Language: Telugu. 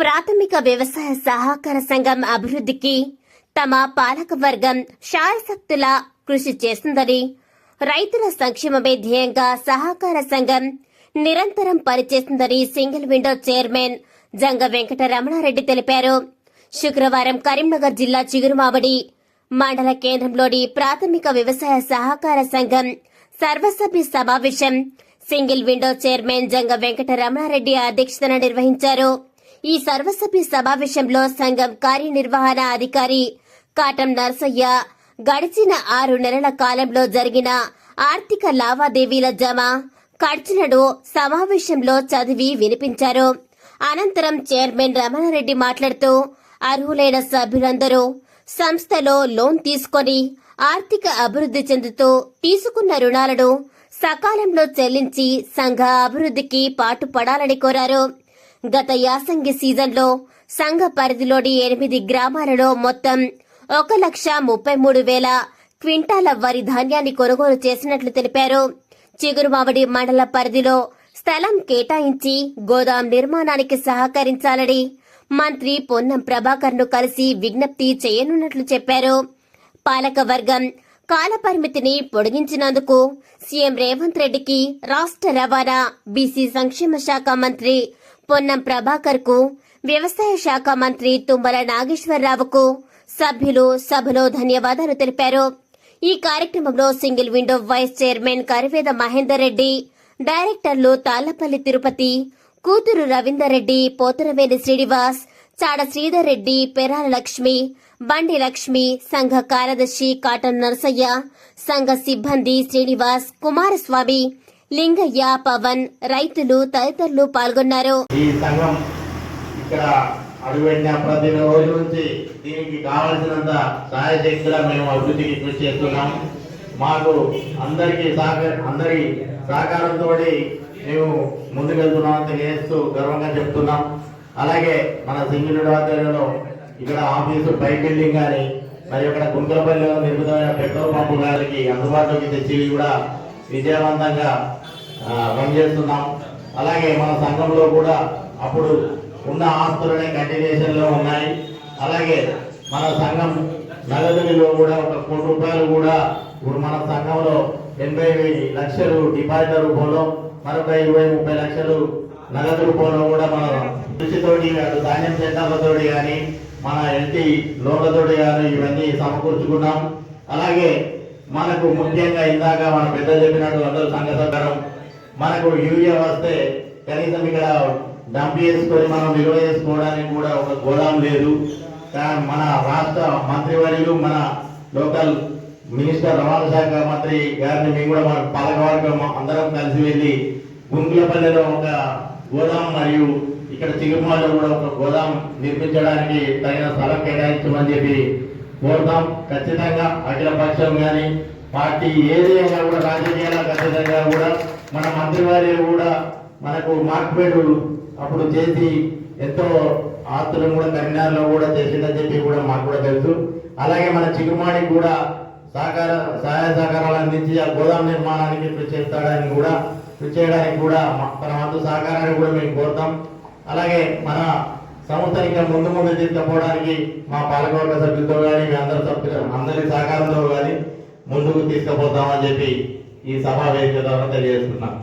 ప్రాథమిక వ్యవసాయ సహకార సంఘం అభివృద్ధికి తమ పాలక వర్గం శాయశక్తులా కృషి చేస్తుందని రైతుల సంక్షేమమే ధ్యేయంగా సహకార సంఘం నిరంతరం పనిచేస్తుందని single window chairman Janga Venkata Ramanareddy తెలిపారు. శుక్రవారం కరీంనగర్ జిల్లా చిగురుమావడి మండల కేంద్రంలోని ప్రాథమిక వ్యవసాయ సహకార సంఘం సర్వసభ్య సమావేశం single window chairman Janga Venkata Ramanareddy అధ్యక్షతన నిర్వహించారు. ఈ సర్వసభ్య సమావేశంలో సంఘం కార్యనిర్వహణ అధికారి కాటం నర్సయ్య గడిచిన ఆరు నెలల కాలంలో జరిగిన ఆర్థిక లావాదేవీల జమ ఖర్చులను సమావేశంలో చదివి వినిపించారు. అనంతరం చైర్మన్ రమణారెడ్డి మాట్లాడుతూ అర్హులైన సభ్యులందరూ సంస్థలో లోన్ తీసుకొని ఆర్థిక అభివృద్ధి చెందుతూ తీసుకున్న రుణాలను సకాలంలో చెల్లించి సంఘ అభివృద్ధికి పాటుపడాలని కోరారు. గత యాసంగి సీజన్లో సంఘ పరిధిలోని ఎనిమిది గ్రామాలలో మొత్తం ఒక లక్ష ముప్పై మూడు వేల క్వింటాల వరి ధాన్యాన్ని కొనుగోలు చేసినట్లు తెలిపారు. చిగురుమావడి మండల పరిధిలో స్థలం కేటాయించి గోదాం నిర్మాణానికి సహకరించాలని మంత్రి పొన్నం ప్రభాకర్ను కలిసి విజ్ఞప్తి చేయనున్నట్లు చెప్పారు. పాలకవర్గం కాలపరిమితిని పొడిగించినందుకు సీఎం రేవంత్ రెడ్డికి రాష్ట్ర రవాణా బీసీ సంక్షేమ శాఖ మంత్రి పొన్నం ప్రభాకర్కు వ్యవసాయ శాఖ మంత్రి తుమ్మల నాగేశ్వరరావుకు సభ్యులు సభలో ధన్యవాదాలు తెలిపారు. ఈ కార్యక్రమంలో single window vice chairman Kariveda Mahender Reddy డైరెక్టర్లు తాళ్ళపల్లి తిరుపతి కూతురు రవీందర్ రెడ్డి పోతరవేలి శ్రీనివాస్ చాడ శ్రీధర్ రెడ్డి పెరాల లక్ష్మి బండి లక్ష్మి సంఘ కార్యదర్శి కాటన్ నరసయ్య సంఘ సిబ్బంది శ్రీనివాస్ కుమారస్వామి లింగయ్య పవన్ రైతులు తదితరులు పాల్గొన్నారు. ఈ సంఘం ఇక్కడ అడుగుపెట్టిన ప్రతి రోజు నుంచి దీనికి కావలసినంత సహాయ శక్తిగా మేము అభివృద్ధికి కృషి చేస్తున్నాం మాకు అందరికీ సహకార అందరి సహకారంతో మేము ముందుకెళ్తున్నాం తెలియజేస్తూ గర్వంగా చెప్తున్నాం. అలాగే మన సింగిల్ ఆధ్వర్యంలో ఇక్కడ ఆఫీసు పై బిల్డింగ్ కానీ మరి ఇక్కడ కుంకులపల్లిలో నిర్మితమైన పెట్రోల్ పంపు గారికి అందుబాటులోకి తెచ్చి కూడా విజయవంతంగా ఆ, రన్ చేస్తున్నాం. అలాగే మన సంఘంలో కూడా అప్పుడు ఉన్న ఆస్తులనే కంటిన్యూషన్లో ఉన్నాయి. అలాగే మన సంఘం నగదులో కూడా ఒక కోటి రూపాయలు కూడా ఇప్పుడు మన సంఘంలో ఎనభై లక్షలు డిపాజిట్ రూపంలో మరొక ఇరవై ముప్పై లక్షలు నగదు రూపంలో కూడా మన కృషితోటి అటు ధాన్యం సెంటర్లతోటి కానీ మన ఎల్టీ లోన్లతోటి కానీ ఇవన్నీ సమకూర్చుకున్నాం. అలాగే మనకు ముఖ్యంగా ఇందాక మన పెద్ద చెప్పినట్టు అందరూ సంఘ సహకారం మనకు యూరియా వస్తే కనీసం ఇక్కడ డంప్ చేసుకొని మనం నిల్వ చేసుకోవడానికి కూడా ఒక గోదాం లేదు. కానీ మన రాష్ట్ర మంత్రివర్యులు మన లోకల్ మినిస్టర్ రవాణా శాఖ మంత్రి గారిని మేము కూడా మన పాలకవర్గం అందరం కలిసి వెళ్ళి గుంకులపల్లిలో ఒక గోదాం మరియు ఇక్కడ చిగురుమాలో కూడా ఒక గోదాం నిర్మించడానికి తగిన స్థలం కేటాయించమని చెప్పి కోరుతాం. ఖచ్చితంగా అఖిల పక్షం కానీ పార్టీ ఏదైనా కూడా రాజకీయాల ఖచ్చితంగా కూడా మన మంత్రివారి కూడా మనకు మార్పుపేటు అప్పుడు చేసి ఎంతో ఆస్తులను కూడా కరీంనగర్లో కూడా చేసిందని చెప్పి కూడా మాకు కూడా తెలుసు. అలాగే మన చిగుమాడికి కూడా సహకార సహాయ సహకారాలు అందించి ఆ గోదాం నిర్మాణానికి కృషి చేస్తాడని కూడా కృషి చేయడానికి కూడా మన వంతు సహకారాన్ని కూడా మేము కోరుతాం. అలాగే మన సంస్థని ఇంకా ముందు ముందు తీసుకుపోవడానికి మా పాలకవర్గ సభ్యులతో కానీ మీ అందరి సభ్యులు అందరి సహకారంతో కానీ ముందుకు తీసుకుపోతామని చెప్పి ఈ సమావేశం వేదిక ద్వారా తెలియజేస్తున్నాం.